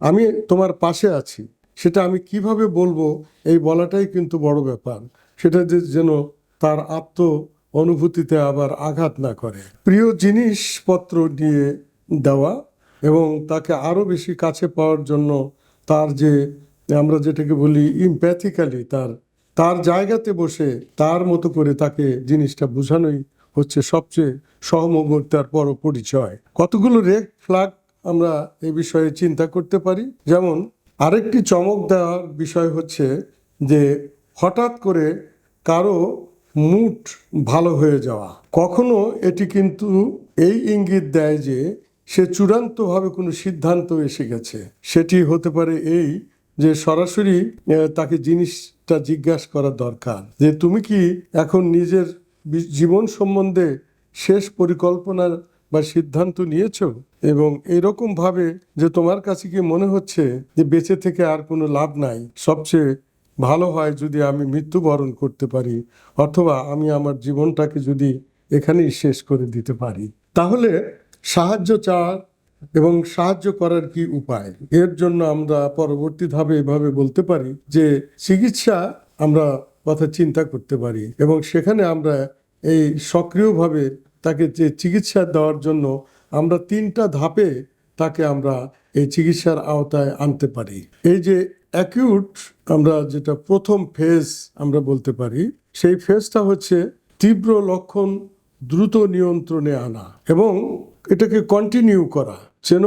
আমি তোমার পাশে আছি। সেটা আমি কীভাবে বলব, এই বলাটাই কিন্তু বড় ব্যাপার। সেটা যে যেন তার আত্ম অনুভূতিতে আবার আঘাত না করে। প্রিয় জিনিসপত্র নিয়ে দেওয়া এবং তাকে আরও বেশি কাছে পাওয়ার জন্য তার যে, আমরা যেটাকে বলি ইম্প্যাথিক্যালি তার তার জায়গাতে বসে তার মতো করে তাকে জিনিসটা বোঝানোই হচ্ছে সবচেয়ে সহমর্মিতার পর পরিচয় কতগুলো রেড ফ্ল্যাগ আমরা এই বিষয়ে চিন্তা করতে পারি। যেমন, আরেকটি চমক দেওয়ার বিষয় হচ্ছে যে, হঠাৎ করে কারও মুড ভালো হয়ে যাওয়া। কখনো এটি কিন্তু এই ইঙ্গিত দেয় যে, সে চূড়ান্তভাবে কোনো সিদ্ধান্ত এসে গেছে। সেটি হতে পারে এই যে, সরাসরি তাকে জিনিসটা জিজ্ঞাসা করা দরকার যে, তুমি কি এখন নিজের জীবন সম্বন্ধে শেষ পরিকল্পনা বা সিদ্ধান্ত নিয়েছ? এবং এরকম ভাবে যে তোমার কাছে কি মনে হচ্ছে যে বেঁচে থেকে আর কোনো লাভ নাই, সবচেয়ে ভালো হয় যদি আমি মৃত্যুবরণ করতে পারি, অথবা আমি আমার জীবনটাকে যদি এখানেই শেষ করে দিতে পারি। তাহলে সাহায্য চাওয়ার এবং সাহায্য করার কি উপায়? এর জন্য আমরা পরবর্তী ধাপে এভাবে বলতে পারি যে চিকিৎসা আমরা কথা চিন্তা করতে পারি এবং সেখানে আমরা এই সক্রিয়ভাবে তাকে যে চিকিৎসা দেওয়ার জন্য আমরা তিনটা ধাপে তাকে আমরা এই চিকিৎসার আওতায় আনতে পারি। এই যে অ্যাকিউট আমরা যেটা প্রথম ফেজ আমরা বলতে পারি, সেই ফেজটা হচ্ছে তীব্র লক্ষণ দ্রুত নিয়ন্ত্রণে আনা এবং এটাকে কন্টিনিউ করা, যেন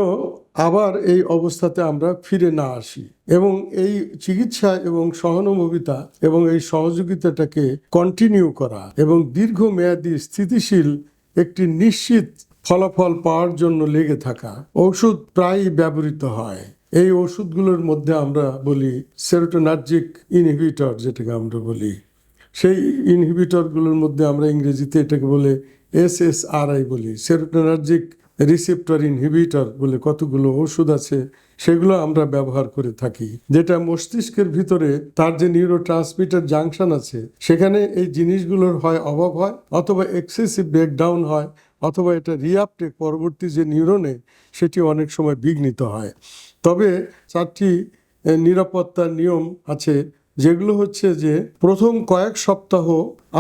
আবার এই অবস্থাতে আমরা ফিরে না আসি এবং এই চিকিৎসা এবং সহানুভবিতা এবং এই সহযোগিতাটাকে কন্টিনিউ করা এবং দীর্ঘমেয়াদী স্থিতিশীল একটি নিশ্চিত ফলাফল পাওয়ার জন্য লেগে থাকা ওষুধ প্রায়ই ব্যবহৃত হয়। এই ওষুধগুলোর মধ্যে আমরা বলি সেরোটোনার্জিক ইনহিবিটর যেটাকে আমরা বলি। সেই ইনহিবিটরগুলোর মধ্যে আমরা ইংরেজিতে এটাকে বলে এস এস আর আই বলি, সেরোটোনার্জিক রিসেপ্টর ইনহিবিটর বলে কতগুলো ওষুধ আছে, সেগুলো আমরা ব্যবহার করে থাকি। যেটা মস্তিষ্কের ভিতরে তার যে নিউরো ট্রান্সমিটার জাংশন আছে, সেখানে এই জিনিসগুলোর হয়, অভাব হয়, অথবা এক্সেসিভ ব্রেকডাউন হয়, অথবা এটা রিয়াপ্টেক পরবর্তী যে নিউরনে সেটি অনেক সময় বিঘ্নিত হয়। তবে চারটি নিরাপত্তার নিয়ম আছে, যেগুলো হচ্ছে যে প্রথম কয়েক সপ্তাহ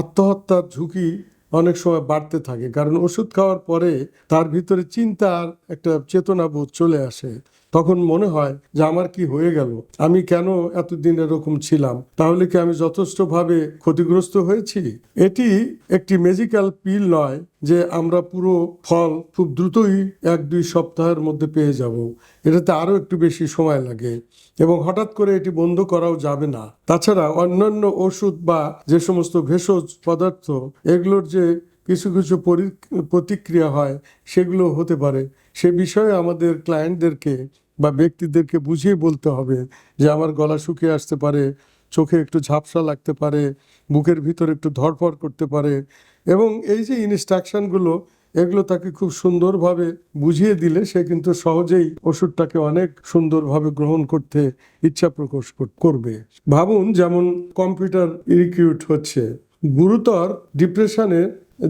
আত্মহত্যার ঝুঁকি অনেক সময় বাড়তে থাকে। কারণ ওষুধ খাওয়ার পরে তার ভিতরে চিন্তার একটা চেতনা বোধ চলে আসে। তখন মনে হয় যে আমার কি হয়ে গেল? আমি কেন এতদিন এরকম ছিলাম? তাহলে কি আমি যথেষ্টভাবে ক্ষতিগ্রস্ত হয়েছি? এটি একটি মেজিক্যাল পিল নয় যে আমরা পুরো ফল খুব দ্রুতই এক দুই সপ্তাহের মধ্যে পেয়ে যাব। এটাতে আরও একটু বেশি সময় লাগে এবং হঠাৎ করে এটি বন্ধ করাও যাবে না। তাছাড়া অন্যান্য ওষুধ বা যে সমস্ত ভেষজ পদার্থ, এগুলোর যে কিছু কিছু পরি- প্রতিক্রিয়া হয় সেগুলো হতে পারে। সে বিষয়ে আমাদের ক্লায়েন্টদেরকে বা ব্যক্তিদেরকে বুঝিয়ে বলতে হবে যে আমার গলা শুকিয়ে আসতে পারে, চোখে একটু ঝাপসা লাগতে পারে, বুকের ভিতরে একটু ধরফর করতে পারে এবং এই যে ইনস্ট্রাকশনগুলো এগুলো তাকে খুব সুন্দরভাবে বুঝিয়ে দিলে সে কিন্তু সহজেই ওষুধটাকে অনেক সুন্দরভাবে গ্রহণ করতে ইচ্ছা প্রকাশ কর- করবে। ভাবুন যেমন কম্পিউটার ইরিকিউট হচ্ছে, গুরুতর ডিপ্রেশনের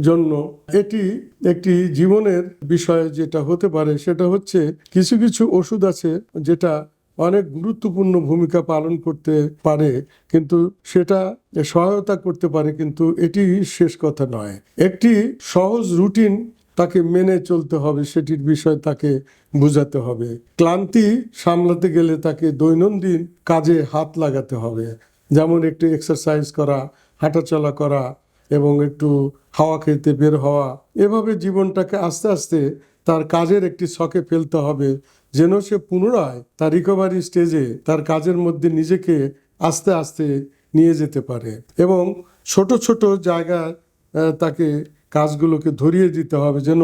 জন্য। এটি একটি জীবনের বিষয় যেটা হতে পারে, সেটা হচ্ছে কিছু কিছু ওষুধ আছে যেটা অনেক গুরুত্বপূর্ণ ভূমিকা পালন করতে পারে, কিন্তু সেটা সহায়তা করতে পারে, কিন্তু এটি শেষ কথা নয়। একটি সহজ রুটিন তাকে মেনে চলতে হবে, সেটির বিষয় তাকে বোঝাতে হবে। ক্লান্তি সামলাতে গেলে তাকে দৈনন্দিন কাজে হাত লাগাতে হবে। যেমন একটু এক্সারসাইজ করা, হাঁটাচলা করা এবং একটু হাওয়া খেতে বের হওয়া, এভাবে জীবনটাকে আস্তে আস্তে তার কাজের একটি শখে ফেলতে হবে, যেন সে পুনরায় তার রিকভারি স্টেজে তার কাজের মধ্যে নিজেকে আস্তে আস্তে নিয়ে যেতে পারে এবং ছোট ছোট জায়গায় তাকে কাজগুলোকে ধরিয়ে দিতে হবে যেন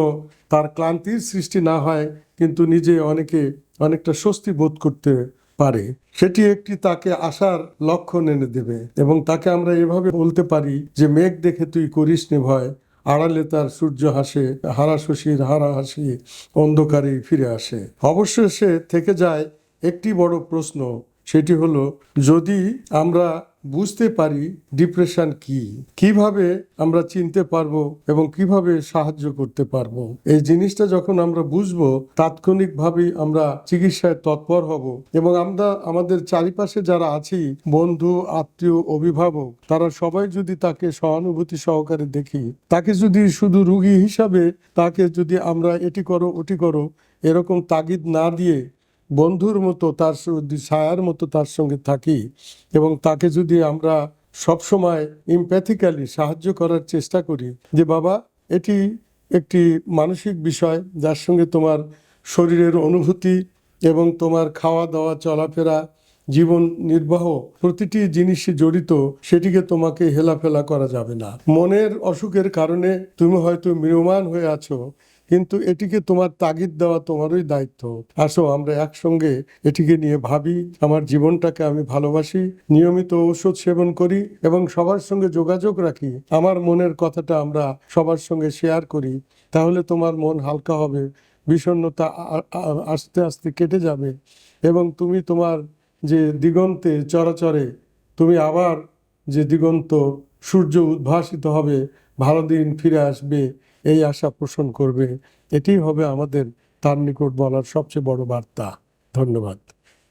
তার ক্লান্তির সৃষ্টি না হয়, কিন্তু নিজে অনেকে অনেকটা স্বস্তি বোধ করতে পারে, সেটি একটি তাকে আসার লক্ষণ এনে দেবে এবং তাকে আমরা এভাবে বলতে পারি যে, মেঘ দেখে তুই করিস নি ভয়, আড়ালে তার সূর্য হাসে, হারা শশীর হারা হাসি অন্ধকারে ফিরে আসে। অবশ্য সে থেকে যায় একটি বড় প্রশ্ন সেটি হলো, যদি আমরা বুঝতে পারি ডিপ্রেশন কি, কীভাবে আমরা চিনতে পারব এবং কীভাবে সাহায্য করতে পারব, এই জিনিসটা যখন আমরা বুঝব, তাৎক্ষণিকভাবেই আমরা চিকিৎসায় তৎপর হব। এবং আমরা, আমাদের চারিপাশে যারা আছি, বন্ধু, আত্মীয়, অভিভাবক, তারা সবাই যদি তাকে সহানুভূতি সহকারে দেখি, তাকে যদি শুধু রুগী হিসাবে তাকে যদি আমরা এটি করো, ওটি করো, এরকম তাগিদ না দিয়ে বন্ধুর মতো তার ছায়ার মতো তার সঙ্গে থাকি এবং তাকে যদি আমরা সবসময় ইমপ্যাথিক্যালি সাহায্য করার চেষ্টা করি যে, বাবা, এটি একটি মানসিক বিষয়, যার সঙ্গে তোমার শরীরের অনুভূতি এবং তোমার খাওয়া দাওয়া চলাফেরা, জীবন নির্বাহ প্রতিটি জিনিসই জড়িত, সেটিকে তোমাকে হেলাফেলা করা যাবে না। মনের অসুখের কারণে তুমি হয়তো ম্রিয়মান হয়ে আছো কিন্তু এটিকে তোমার তাগিদ দেওয়া তোমারই দায়িত্ব। আসো, আমরা একসঙ্গে এটিকে নিয়ে ভাবি, আমার জীবনটাকে আমি ভালোবাসি, নিয়মিত ঔষধ সেবন করি এবং সবার সঙ্গে যোগাযোগ রাখি। আমার মনের কথাটা আমরা সবার সঙ্গে শেয়ার করি, তাহলে তোমার মন হালকা হবে আ- আস্তে আস্তে কেটে যাবে এবং তুমি তোমার যে দিগন্তে চরাচরে, তুমি আবার যে দিগন্ত সূর্য উদ্ভাসিত হবে, ভালো দিন ফিরে আসবে। এই আশা পোষণ করবে। এটি হবে আমাদের তার নিকট বলার সবচেয়ে বড় বার্তা। ধন্যবাদ।